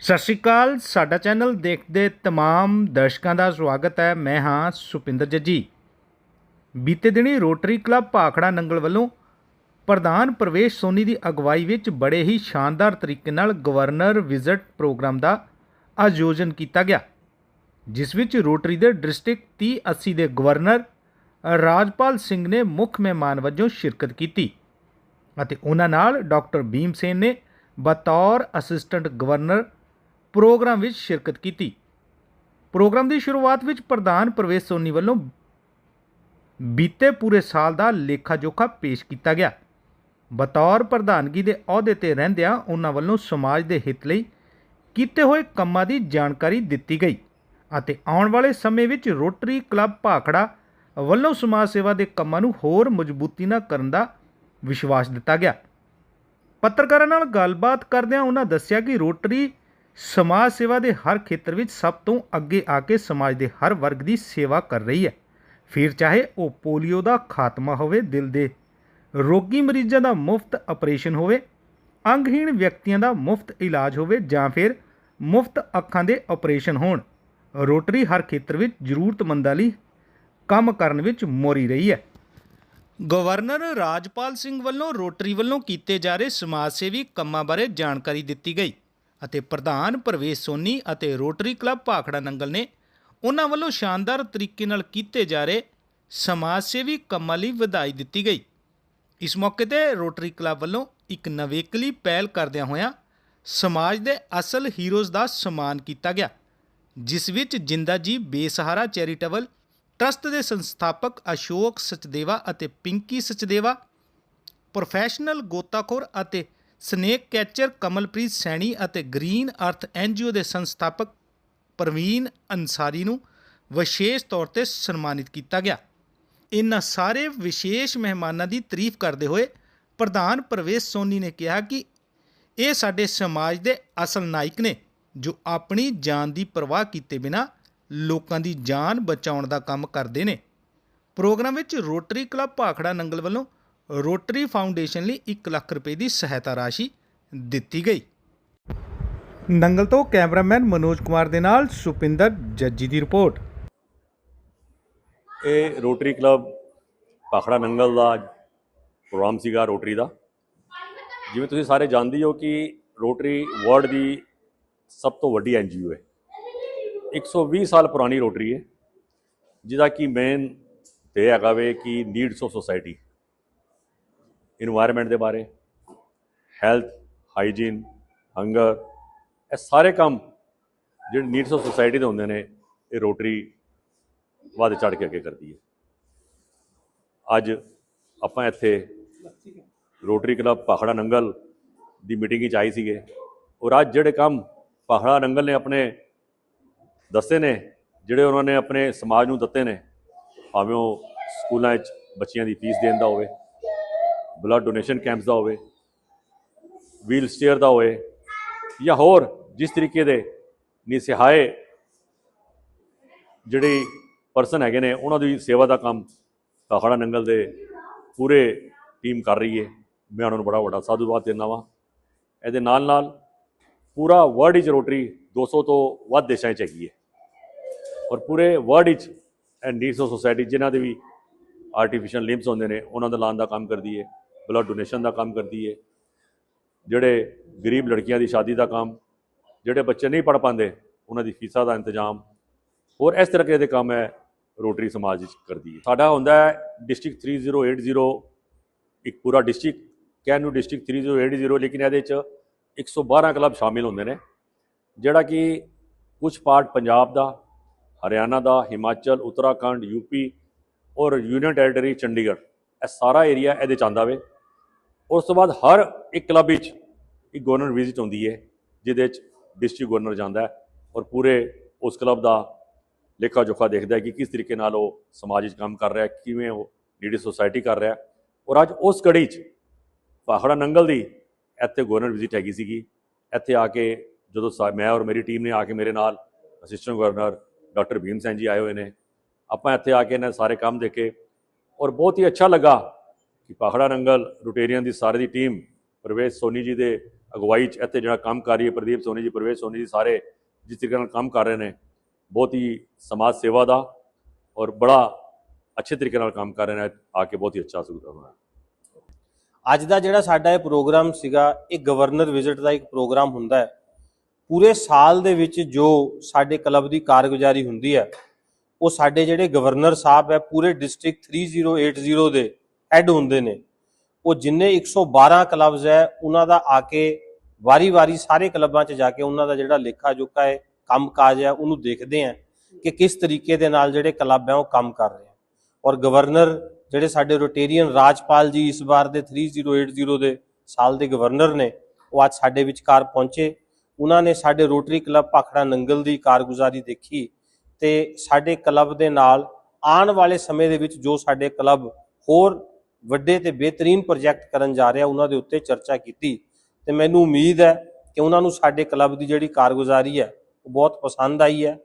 ਸਤਿ ਸ਼੍ਰੀ ਅਕਾਲ, ਸਾਡਾ ਚੈਨਲ ਦੇਖਦੇ ਤਮਾਮ ਦਰਸ਼ਕਾਂ ਦਾ ਸਵਾਗਤ ਹੈ। ਮੈਂ ਹਾਂ ਸੁਪਿੰਦਰ ਜੱਜੀ। ਬੀਤੇ ਦਿਨੀ ਰੋਟਰੀ ਕਲੱਬ ਭਾਖੜਾ ਨੰਗਲ ਵੱਲੋਂ ਪ੍ਰਧਾਨ ਪ੍ਰਵੇਸ਼ ਸੋਨੀ ਦੀ ਅਗਵਾਈ ਵਿੱਚ ਬੜੇ ਹੀ ਸ਼ਾਨਦਾਰ ਤਰੀਕੇ ਨਾਲ ਗਵਰਨਰ ਵਿਜ਼ਿਟ ਪ੍ਰੋਗਰਾਮ ਦਾ ਆਯੋਜਨ ਕੀਤਾ ਗਿਆ। ਜਿਸ ਵਿੱਚ ਰੋਟਰੀ ਦੇ ਡਿਸਟ੍ਰਿਕਟ 3080 ਦੇ ਗਵਰਨਰ ਰਾਜਪਾਲ ਸਿੰਘ ਨੇ ਮੁੱਖ ਮਹਿਮਾਨ ਵਜੋਂ ਸ਼ਿਰਕਤ ਕੀਤੀ ਅਤੇ ਉਹਨਾਂ ਨਾਲ ਡਾਕਟਰ ਭੀਮ ਸੇਨ ਨੇ ਬਤੌਰ ਅਸਿਸਟੈਂਟ ਗਵਰਨਰ ਪ੍ਰੋਗਰਾਮ ਵਿੱਚ ਸ਼ਿਰਕਤ ਕੀਤੀ। ਪ੍ਰੋਗਰਾਮ ਦੀ ਸ਼ੁਰੂਆਤ ਵਿੱਚ ਪ੍ਰਧਾਨ ਪ੍ਰਵੇਸ਼ ਸੋਨੀ ਵੱਲੋਂ ਬੀਤੇ ਪੂਰੇ ਸਾਲ ਦਾ ਲੇਖਾ ਜੋਖਾ ਪੇਸ਼ ਕੀਤਾ ਗਿਆ। ਬਤੌਰ ਪ੍ਰਧਾਨਗੀ ਦੇ ਅਹੁਦੇ ਤੇ ਰਹਿੰਦਿਆਂ ਉਹਨਾਂ ਵੱਲੋਂ ਸਮਾਜ ਦੇ ਹਿੱਤ ਲਈ ਕੀਤੇ ਹੋਏ ਕੰਮਾਂ ਦੀ ਜਾਣਕਾਰੀ ਦਿੱਤੀ ਗਈ। ਅਤੇ ਆਉਣ ਵਾਲੇ ਸਮੇਂ ਵਿੱਚ ਰੋਟਰੀ ਕਲੱਬ ਭਾਖੜਾ ਵੱਲੋਂ ਸਮਾਜ ਸੇਵਾ ਦੇ ਕੰਮਾਂ ਨੂੰ ਹੋਰ ਮਜ਼ਬੂਤੀ ਨਾਲ ਕਰਨ ਦਾ ਵਿਸ਼ਵਾਸ ਦਿੱਤਾ ਗਿਆ। ਪੱਤਰਕਾਰਾਂ ਨਾਲ ਗੱਲਬਾਤ ਕਰਦਿਆਂ ਉਹਨਾਂ ਦੱਸਿਆ ਕਿ ਰੋਟਰੀ ਸਮਾਜ ਸੇਵਾ ਦੇ ਹਰ ਖੇਤਰ ਵਿੱਚ ਸਭ ਤੋਂ ਅੱਗੇ ਆ ਕੇ ਸਮਾਜ ਦੇ ਹਰ ਵਰਗ ਦੀ ਸੇਵਾ ਕਰ ਰਹੀ ਹੈ। ਫਿਰ ਚਾਹੇ ਉਹ ਪੋਲੀਓ ਦਾ ਖਾਤਮਾ ਹੋਵੇ, ਦਿਲ ਦੇ ਰੋਗੀ ਮਰੀਜ਼ਾਂ ਦਾ ਮੁਫਤ ਆਪਰੇਸ਼ਨ ਹੋਵੇ, ਅੰਗਹੀਣ ਵਿਅਕਤੀਆਂ ਦਾ ਮੁਫਤ ਇਲਾਜ ਹੋਵੇ ਜਾਂ ਫਿਰ ਮੁਫਤ ਅੱਖਾਂ ਦੇ ਆਪਰੇਸ਼ਨ ਹੋਣ। ਰੋਟਰੀ ਹਰ ਖੇਤਰ ਵਿੱਚ ਜ਼ਰੂਰਤਮੰਦਾਂ ਲਈ ਕੰਮ ਕਰਨ ਵਿੱਚ ਮੋਰੀ ਰਹੀ ਹੈ। ਗਵਰਨਰ ਰਾਜਪਾਲ ਸਿੰਘ ਵੱਲੋਂ ਰੋਟਰੀ ਵੱਲੋਂ ਕੀਤੇ ਜਾ ਰਹੇ ਸਮਾਜ ਸੇਵੀ ਕੰਮਾਂ ਬਾਰੇ ਜਾਣਕਾਰੀ ਦਿੱਤੀ ਗਈ ਅਤੇ ਪ੍ਰਧਾਨ ਪ੍ਰਵੇਸ਼ ਸੋਨੀ ਅਤੇ ਰੋਟਰੀ ਕਲੱਬ ਭਾਖੜਾ ਨੰਗਲ ਨੇ ਉਹਨਾਂ ਵੱਲੋਂ ਸ਼ਾਨਦਾਰ ਤਰੀਕੇ ਨਾਲ ਕੀਤੇ ਜਾ ਰਹੇ ਸਮਾਜ ਸੇਵੀ ਕੰਮਾਂ ਲਈ ਵਧਾਈ ਦਿੱਤੀ ਗਈ। ਇਸ ਮੌਕੇ ਤੇ ਰੋਟਰੀ ਕਲੱਬ ਵੱਲੋਂ ਇੱਕ ਨਵੇਕਲੀ ਪਹਿਲ ਕਰਦਿਆਂ ਹੋਇਆਂ ਸਮਾਜ ਦੇ ਅਸਲ ਹੀਰੋਜ਼ ਦਾ ਸਨਮਾਨ ਕੀਤਾ ਗਿਆ। ਜਿਸ ਵਿੱਚ ਜਿੰਦਾ ਜੀ ਬੇਸਹਾਰਾ ਚੈਰੀਟੇਬਲ, ਟਰਸਟ ਦੇ ਸੰਸਥਾਪਕ ਅਸ਼ੋਕ ਸਚਦੇਵਾ ਅਤੇ ਪਿੰਕੀ ਸਚਦੇਵਾ, ਪ੍ਰੋਫੈਸ਼ਨਲ ਗੋਤਾਖੋਰ ਅਤੇ ਸਨੇਕ ਕੈਚਰ ਕਮਲਪ੍ਰੀਤ ਸੈਣੀ ਅਤੇ ਗ੍ਰੀਨ ਅਰਥ ਐਨਜੀਓ ਦੇ ਸੰਸਥਾਪਕ ਪ੍ਰਵੀਨ ਅੰਸਾਰੀ ਨੂੰ ਵਿਸ਼ੇਸ਼ ਤੌਰ ਤੇ ਸਨਮਾਨਿਤ ਕੀਤਾ ਗਿਆ। ਇਨ੍ਹਾਂ ਸਾਰੇ ਵਿਸ਼ੇਸ਼ ਮਹਿਮਾਨਾਂ ਦੀ ਤਾਰੀਫ ਕਰਦੇ ਹੋਏ ਪ੍ਰਧਾਨ ਪ੍ਰਵੇਸ਼ ਸੋਨੀ ਨੇ ਕਿਹਾ ਕਿ ਇਹ ਸਾਡੇ ਸਮਾਜ ਦੇ ਅਸਲ ਨਾਇਕ ਨੇ। ਜੋ ਆਪਣੀ ਜਾਨ ਦੀ ਪਰਵਾਹ ਕੀਤੇ ਬਿਨਾ ਲੋਕਾਂ ਦੀ ਜਾਨ ਬਚਾਉਣ ਦਾ ਕੰਮ ਕਰਦੇ ਨੇ। ਪ੍ਰੋਗਰਾਮ ਵਿੱਚ ਰੋਟਰੀ ਕਲੱਬ ਭਾਖੜਾ ਨੰਗਲ ਵੱਲੋਂ ਰੋਟਰੀ ਫਾਊਂਡੇਸ਼ਨ ਲਈ 1 ਲੱਖ ਰੁਪਏ ਦੀ ਸਹਾਇਤਾ ਰਾਸ਼ੀ ਦਿੱਤੀ ਗਈ। ਨੰਗਲ ਤੋਂ ਕੈਮਰਾਮੈਨ ਮਨੋਜ ਕੁਮਾਰ ਦੇ ਨਾਲ ਸੁਪਿੰਦਰ ਜੱਜੀ ਦੀ ਰਿਪੋਰਟ। ਇਹ ਰੋਟਰੀ ਕਲੱਬ ਪਾਖੜਾ ਨੰਗਲ ਦਾ ਪ੍ਰੋਗਰਾਮ ਸੀਗਾ ਰੋਟਰੀ ਦਾ। ਜਿਵੇਂ ਤੁਸੀਂ ਸਾਰੇ ਜਾਣਦੇ ਹੋ ਕਿ ਰੋਟਰੀ ਵਰਲਡ ਦੀ ਸਭ ਤੋਂ ਵੱਡੀ ਐਨਜੀਓ ਹੈ। 120 ਸਾਲ ਪੁਰਾਣੀ ਰੋਟਰੀ ਹੈ, ਜਿਹਦਾ ਕਿ ਮੇਨ ਤੇ ਹੈਗਾ ਵੇ ਕਿ ਨੀਡਸ ਆਫ ਸੋਸਾਇਟੀ ਇਨਵਾਇਰਨਮੈਂਟ ਦੇ ਬਾਰੇ ਹੈਲਥ ਹਾਈਜੀਨ ਹੰਗਰ ਇਹ ਸਾਰੇ ਕੰਮ ਜਿਹੜੇ ਨੀਡਸ ਆਫ ਸੋਸਾਇਟੀ ਦੇ ਹੁੰਦੇ ਨੇ, ਇਹ ਰੋਟਰੀ ਵੱਧ ਚੜ ਕੇ ਅੱਗੇ ਕਰਦੀ ਹੈ। ਅੱਜ ਆਪਾਂ ਇੱਥੇ ਰੋਟਰੀ ਕਲੱਬ ਪਾਖੜਾ ਨੰਗਲ ਦੀ ਮੀਟਿੰਗ ਵਿੱਚ ਆਈ ਸੀਗੇ ਔਰ ਅੱਜ ਜਿਹੜੇ ਕੰਮ ਭਾਖੜਾ ਨੰਗਲ ਨੇ ਆਪਣੇ ਦੱਸੇ ਨੇ, ਜਿਹੜੇ ਉਹਨਾਂ ਨੇ ਆਪਣੇ ਸਮਾਜ ਨੂੰ ਦਿੱਤੇ ਨੇ, ਭਾਵੇਂ ਉਹ ਸਕੂਲਾਂ ਵਿੱਚ ਬੱਚਿਆਂ ਦੀ ਫੀਸ ਦੇਣ ਦਾ ਹੋਵੇ ਬਲੱਡ ਡੋਨੇਸ਼ਨ ਕੈਂਪਸ ਦਾ ਹੋਵੇ ਵੀਲ ਸਟੇਅਰ ਦਾ ਹੋਵੇ, ਜਾਂ ਹੋਰ ਜਿਸ ਤਰੀਕੇ ਦੇ ਨਿਸਹਾਏ ਜਿਹੜੇ ਪਰਸਨ ਹੈਗੇ ਨੇ, ਉਹਨਾਂ ਦੀ ਸੇਵਾ ਦਾ ਕੰਮ ਭਾਖੜਾ ਨੰਗਲ ਦੇ ਪੂਰੇ ਟੀਮ ਕਰ ਰਹੀ ਹੈ। ਮੈਂ ਉਹਨਾਂ ਨੂੰ ਬੜਾ ਵੱਡਾ ਸਾਧੂਵਾਦ ਦਿੰਦਾ ਵਾਂ। ਇਹਦੇ ਨਾਲ ਨਾਲ ਪੂਰਾ ਵਰਲਡ ਵਿੱਚ ਰੋਟਰੀ 200 ਤੋਂ ਵੱਧ ਦੇਸ਼ਾਂ 'ਚ ਹੈਗੀ ਹੈ। ਔਰ ਪੂਰੇ ਵਰਲਡ ਵਿੱਚ ਐਂਡ ਨੀਡਸ ਆਫ ਸੋਸਾਇਟੀ ਜਿਨ੍ਹਾਂ ਦੇ ਵੀ ਆਰਟੀਫੀਸ਼ੀਅਲ ਲਿੰਬਸ ਹੁੰਦੇ ਨੇ, ਉਹਨਾਂ ਦਾ ਲਾਉਣ ਦਾ ਕੰਮ ਕਰਦੀ ਹੈ ਬਲੱਡ ਡੋਨੇਸ਼ਨ ਦਾ ਕੰਮ ਕਰਦੀ ਹੈ। ਜਿਹੜੇ ਗਰੀਬ ਲੜਕੀਆਂ ਦੀ ਸ਼ਾਦੀ ਦਾ ਕੰਮ, ਜਿਹੜੇ ਬੱਚੇ ਨਹੀਂ ਪੜ ਪਾਉਂਦੇ, ਉਹਨਾਂ ਦੀ ਫੀਸਾਂ ਦਾ ਇੰਤਜ਼ਾਮ। ਔਰ ਇਸ ਤਰ੍ਹਾਂ ਦੇ ਕੰਮ ਹੈ ਰੋਟਰੀ ਸਮਾਜ ਵਿੱਚ ਕਰਦੀ ਹੈ। ਸਾਡਾ ਹੁੰਦਾ ਹੈ ਡਿਸਟ੍ਰਿਕਟ 3080 ਇੱਕ ਪੂਰਾ ਡਿਸਟ੍ਰਿਕਟ ਕਹਿਣ ਨੂੰ ਡਿਸਟ੍ਰਿਕਟ 3080 ਲੇਕਿਨ ਇਹਦੇ ਵਿੱਚ 112 ਕਲੱਬ ਸ਼ਾਮਿਲ ਹੁੰਦੇ ਨੇ, ਜਿਹੜਾ ਕਿ ਕੁਝ ਪਾਰਟ ਪੰਜਾਬ ਦਾ, ਹਰਿਆਣਾ ਦਾ, ਹਿਮਾਚਲ, ਉੱਤਰਾਖੰਡ ਯੂਪੀ ਔਰ ਯੂਨੀਅਨ ਟੈਰੀਟਰੀ ਚੰਡੀਗੜ੍ਹ, ਇਹ ਸਾਰਾ ਏਰੀਆ ਇਹਦੇ ਚ ਆਉਂਦਾ ਵੇ। ਉਸ ਤੋਂ ਬਾਅਦ ਹਰ ਇੱਕ ਕਲੱਬ ਵਿੱਚ ਇੱਕ ਗਵਰਨਰ ਵਿਜ਼ਿਟ ਹੁੰਦੀ ਹੈ ਜਿਹਦੇ ਵਿੱਚ ਡਿਸਟ੍ਰਿਕਟ ਗਵਰਨਰ ਜਾਂਦਾ ਹੈ ਔਰ ਪੂਰੇ ਉਸ ਕਲੱਬ ਦਾ ਲੇਖਾ ਜੋਖਾ ਦੇਖਦਾ ਹੈ ਕਿ ਕਿਸ ਤਰੀਕੇ ਨਾਲ ਉਹ ਸਮਾਜ ਵਿੱਚ ਕੰਮ ਕਰ ਰਿਹਾ ਹੈ, ਕਿਵੇਂ ਉਹ ਨੀਡੀ ਸੋਸਾਇਟੀ ਕਰ ਰਿਹਾ ਹੈ। ਔਰ ਅੱਜ ਉਸ ਕੜੀ 'ਚ ਪਾਖੜਾ ਨੰਗਲ ਦੀ ਇੱਥੇ ਗਵਰਨਰ ਵਿਜ਼ਿਟ ਹੈਗੀ ਸੀਗੀ। ਇੱਥੇ ਆ ਕੇ ਜਦੋਂ ਸਾ- ਮੈਂ ਔਰ ਮੇਰੀ ਟੀਮ ਨੇ ਆ ਕੇ ਮੇਰੇ ਨਾਲ assistant governor doctor Bhim Singh ji ਆਏ ਹੋਏ ਨੇ। ਆਪਾਂ ਇੱਥੇ ਆ ਕੇ ਇਹਨਾਂ ਸਾਰੇ ਕੰਮ ਦੇਖੇ ਔਰ ਬਹੁਤ ਹੀ ਅੱਛਾ ਲੱਗਾ ਕਿ ਪਾਖੜਾ ਨੰਗਲ ਰੋਟੇਰੀਅਨ ਦੀ ਸਾਰੇ ਦੀ ਟੀਮ ਪ੍ਰਵੇਸ਼ ਸੋਨੀ ਜੀ ਦੇ ਅਗਵਾਈ 'ਚ ਇੱਥੇ ਜਿਹੜਾ ਕੰਮ ਕਰ ਰਹੀ ਹੈ, ਪ੍ਰਦੀਪ ਸੋਨੀ ਜੀ, ਪ੍ਰਵੇਸ਼ ਸੋਨੀ ਜੀ ਸਾਰੇ ਜਿਸ ਤਰੀਕੇ ਨਾਲ ਕੰਮ ਕਰ ਰਹੇ ਨੇ, ਬਹੁਤ ਹੀ ਸਮਾਜ ਸੇਵਾ ਦਾ ਔਰ ਬੜਾ ਅੱਛੇ ਤਰੀਕੇ ਨਾਲ ਕੰਮ ਕਰ ਰਹੇ ਨੇ। ਆ ਕੇ ਬਹੁਤ ਹੀ ਅੱਛਾ ਸੁਗਦਾ ਹੋਣਾ ਅੱਜ ਦਾ ਜਿਹੜਾ ਸਾਡਾ ਇਹ ਪ੍ਰੋਗਰਾਮ ਸੀਗਾ, ਇਹ ਗਵਰਨਰ ਵਿਜ਼ਿਟ ਦਾ ਇੱਕ ਪ੍ਰੋਗਰਾਮ ਹੁੰਦਾ ਹੈ। ਪੂਰੇ ਸਾਲ ਦੇ ਵਿੱਚ ਜੋ ਸਾਡੇ ਕਲੱਬ ਦੀ ਕਾਰਗੁਜ਼ਾਰੀ ਹੁੰਦੀ ਹੈ, ਉਹ ਸਾਡੇ ਜਿਹੜੇ ਗਵਰਨਰ ਸਾਹਿਬ ਹੈ, ਪੂਰੇ ਡਿਸਟ੍ਰਿਕਟ 3080 ਦੇ ਹੈੱਡ ਹੁੰਦੇ ਨੇ। ਉਹ ਜਿੰਨੇ 112 ਕਲੱਬਸ ਹੈ, ਉਹਨਾਂ ਦਾ ਆ ਕੇ ਵਾਰੀ-ਵਾਰੀ ਸਾਰੇ ਕਲੱਬਾਂ 'ਚ ਜਾ ਕੇ ਉਹਨਾਂ ਦਾ ਜਿਹੜਾ ਲੇਖਾ ਜੋਖਾ ਹੈ, ਕੰਮਕਾਜ ਹੈ, ਉਹਨੂੰ ਦੇਖਦੇ ਆ ਕਿ ਕਿਸ ਤਰੀਕੇ ਦੇ ਨਾਲ ਜਿਹੜੇ ਕਲੱਬ ਹੈ, ਉਹ ਕੰਮ ਕਰ ਰਹੇ ਆ ਔਰ ਗਵਰਨਰ ਜਿਹੜੇ ਸਾਡੇ ਰੋਟੇਰੀਅਨ ਰਾਜਪਾਲ ਜੀ ਇਸ ਵਾਰ ਦੇ 3080 ਦੇ ਸਾਲ ਦੇ ਗਵਰਨਰ ਨੇ, ਉਹ ਅੱਜ ਸਾਡੇ ਵਿਚਕਾਰ ਪਹੁੰਚੇ। ਉਹਨਾਂ ਨੇ ਸਾਡੇ ਰੋਟਰੀ ਕਲੱਬ ਭਾਖੜਾ ਨੰਗਲ ਦੀ ਕਾਰਗੁਜ਼ਾਰੀ ਦੇਖੀ ਤੇ ਸਾਡੇ ਕਲੱਬ ਦੇ ਨਾਲ ਆਉਣ ਵਾਲੇ ਸਮੇਂ ਦੇ ਵਿੱਚ ਜੋ ਸਾਡੇ ਕਲੱਬ ਹੋਰ ਵੱਡੇ ਤੇ ਬਿਹਤਰੀਨ ਪ੍ਰੋਜੈਕਟ ਕਰਨ ਜਾ ਰਿਹਾ, ਉਹਨਾਂ ਦੇ ਉੱਤੇ ਚਰਚਾ ਕੀਤੀ। ਤੇ ਮੈਨੂੰ ਉਮੀਦ ਹੈ ਕਿ ਉਹਨਾਂ ਨੂੰ ਸਾਡੇ ਕਲੱਬ ਦੀ ਜਿਹੜੀ ਕਾਰਗੁਜ਼ਾਰੀ ਹੈ, ਉਹ ਬਹੁਤ ਪਸੰਦ ਆਈ ਹੈ।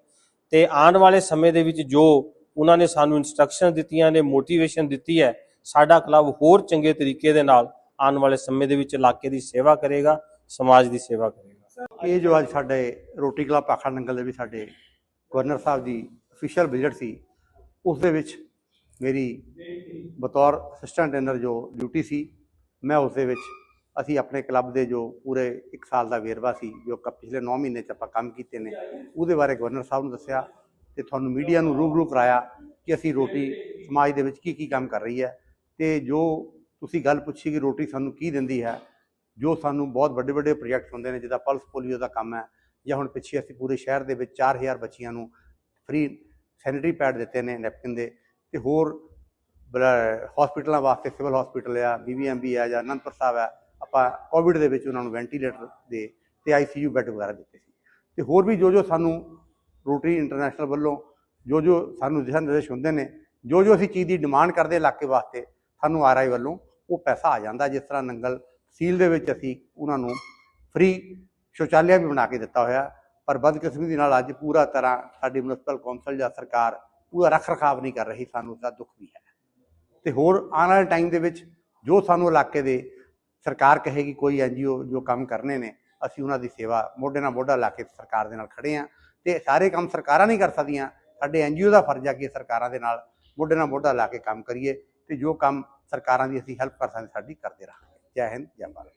ਤੇ ਆਉਣ ਵਾਲੇ ਸਮੇਂ ਦੇ ਵਿੱਚ ਜੋ ਉਹਨਾਂ ਨੇ ਸਾਨੂੰ ਇਨਸਟਰਕਸ਼ਨ ਦਿੱਤੀਆਂ ਨੇ ਮੋਟੀਵੇਸ਼ਨ ਦਿੱਤੀ ਹੈ। ਸਾਡਾ ਕਲੱਬ ਹੋਰ ਚੰਗੇ ਤਰੀਕੇ ਦੇ ਨਾਲ ਆਉਣ ਵਾਲੇ ਸਮੇਂ ਦੇ ਵਿੱਚ ਇਲਾਕੇ ਦੀ ਸੇਵਾ ਕਰੇਗਾ, ਸਮਾਜ ਦੀ ਸੇਵਾ ਕਰੇਗਾ। ਇਹ ਜੋ ਅੱਜ ਸਾਡੇ ਰੋਟੀ ਕਲੱਬ ਪਾਖਾ ਨੰਗਲ ਦੇ ਵੀ ਸਾਡੇ ਗਵਰਨਰ ਸਾਹਿਬ ਦੀ ਅਫੀਸ਼ੀਅਲ ਵਿਜ਼ਿਟ ਸੀ, ਉਸ ਦੇ ਵਿੱਚ ਮੇਰੀ ਬਤੌਰ ਅਸਿਸਟੈਂਟ ਟ੍ਰੇਨਰ ਜੋ ਡਿਊਟੀ ਸੀ, ਮੈਂ ਉਸ ਦੇ ਵਿੱਚ ਅਸੀਂ ਆਪਣੇ ਕਲੱਬ ਦੇ ਜੋ ਪੂਰੇ 1 ਸਾਲ ਦਾ ਵੇਰਵਾ ਸੀ, ਜੋ ਪਿਛਲੇ 9 ਮਹੀਨੇ ਚ ਆਪਾਂ ਕੰਮ ਕੀਤੇ ਨੇ, ਉਹਦੇ ਬਾਰੇ ਗਵਰਨਰ ਸਾਹਿਬ ਨੂੰ ਦੱਸਿਆ। ਤੇ ਤੁਹਾਨੂੰ ਮੀਡੀਆ ਨੂੰ ਰੂਬਰੂ ਕਰਾਇਆ ਕਿ ਅਸੀਂ ਰੋਟੀ ਸਮਾਜ ਦੇ ਵਿੱਚ ਕੀ ਕੀ ਕੰਮ ਕਰ ਰਹੀ ਹੈ ਤੇ ਜੋ ਤੁਸੀਂ ਗੱਲ ਪੁੱਛੀ ਕਿ ਰੋਟੀ ਸਾਨੂੰ ਕੀ ਦਿੰਦੀ ਹੈ, ਜੋ ਸਾਨੂੰ ਬਹੁਤ ਵੱਡੇ ਵੱਡੇ ਪ੍ਰੋਜੈਕਟ ਹੁੰਦੇ ਨੇ, ਜਿੱਦਾਂ ਪਲਸ ਪੋਲੀਓ ਦਾ ਕੰਮ ਹੈ, ਜਾਂ ਹੁਣ ਪਿੱਛੇ ਅਸੀਂ ਪੂਰੇ ਸ਼ਹਿਰ ਦੇ ਵਿੱਚ 4000 ਬੱਚੀਆਂ ਨੂੰ ਫ੍ਰੀ ਸੈਨੀਟਰੀ ਪੈਡ ਦਿੱਤੇ ਨੇ ਨੈਪਕਿਨ ਦੇ ਤੇ ਹੋਰ ਹਸਪੀਟਲਾਂ ਵਾਸਤੇ ਸਿਵਲ ਹਸਪੀਟਲ ਆ ਬੀਬੀਐਮਬੀ ਆ, ਜਾਂ ਅਨੰਦਪੁਰ ਸਾਹਿਬ ਆ, ਆਪਾਂ ਕੋਵਿਡ ਦੇ ਵਿੱਚ ਉਹਨਾਂ ਨੂੰ ਵੈਂਟੀਲੇਟਰ ਦੇ ਤੇ ਆਈਸੀਯੂ ਬੈੱਡ ਵਗੈਰਾ ਦਿੱਤੇ ਸੀ। ਤੇ ਹੋਰ ਵੀ ਜੋ ਜੋ ਸਾਨੂੰ ਰੋਟਰੀ ਇੰਟਰਨੈਸ਼ਨਲ ਵੱਲੋਂ ਜੋ ਜੋ ਸਾਨੂੰ ਦਿਸ਼ਾ ਨਿਰਦੇਸ਼ ਹੁੰਦੇ ਨੇ, ਜੋ ਜੋ ਅਸੀਂ ਚੀਜ਼ ਦੀ ਡਿਮਾਂਡ ਕਰਦੇ ਇਲਾਕੇ ਵਾਸਤੇ, ਸਾਨੂੰ ਆਰਆਈ ਵੱਲੋਂ ਉਹ ਪੈਸਾ ਆ ਜਾਂਦਾ, ਜਿਸ ਤਰ੍ਹਾਂ ਨੰਗਲ ਸੀਲ ਦੇ ਵਿੱਚ ਅਸੀਂ ਉਹਨਾਂ ਨੂੰ ਫ੍ਰੀ ਸ਼ੌਚਾਲਿਆ ਵੀ ਬਣਾ ਕੇ ਦਿੱਤਾ ਹੋਇਆ। ਪਰ ਬਦਕਿਸਮਤੀ ਦੇ ਨਾਲ ਅੱਜ ਪੂਰਾ ਤਰ੍ਹਾਂ ਸਾਡੀ ਮਿਊਨਿਸਪਲ ਕੌਂਸਲ ਜਾਂ ਸਰਕਾਰ ਪੂਰਾ ਰੱਖ ਰਖਾਵ ਨਹੀਂ ਕਰ ਰਹੀ, ਸਾਨੂੰ ਉਸ ਦਾ ਦੁੱਖ ਵੀ ਹੈ। ਤੇ ਹੋਰ ਆਉਣ ਵਾਲੇ ਟਾਈਮ ਦੇ ਵਿੱਚ ਜੋ ਸਾਨੂੰ ਇਲਾਕੇ ਦੇ ਸਰਕਾਰ ਕਹੇਗੀ, ਕੋਈ ਐਨਜੀਓ ਜੋ ਕੰਮ ਕਰਨੇ ਨੇ, ਅਸੀਂ ਉਹਨਾਂ ਦੀ ਸੇਵਾ ਮੋਢੇ ਨਾਲ ਮੋਢਾ ਲਾ ਕੇ ਸਰਕਾਰ ਦੇ ਨਾਲ ਖੜੇ ਆ ਤੇ ਸਾਰੇ ਕੰਮ ਸਰਕਾਰਾਂ ਨਹੀਂ ਕਰ ਸਕਦੀਆਂ। ਸਾਡੇ ਐਨਜੀਓ ਦਾ ਫਰਜ਼ ਆ ਕਿ ਸਰਕਾਰਾਂ ਦੇ ਨਾਲ ਮੋਢੇ ਨਾਲ ਮੋਢਾ ਲਾ ਕੇ ਕੰਮ ਕਰੀਏ ਤੇ ਜੋ ਕੰਮ ਸਰਕਾਰਾਂ ਦੀ ਅਸੀਂ ਹੈਲਪ ਕਰ ਸਕਦੇ, ਸਾਡੀ ਕਰਦੇ ਰਹਾਂਗੇ। ਜੈ ਹਿੰਦ, ਜੈ ਭਾਰਤ।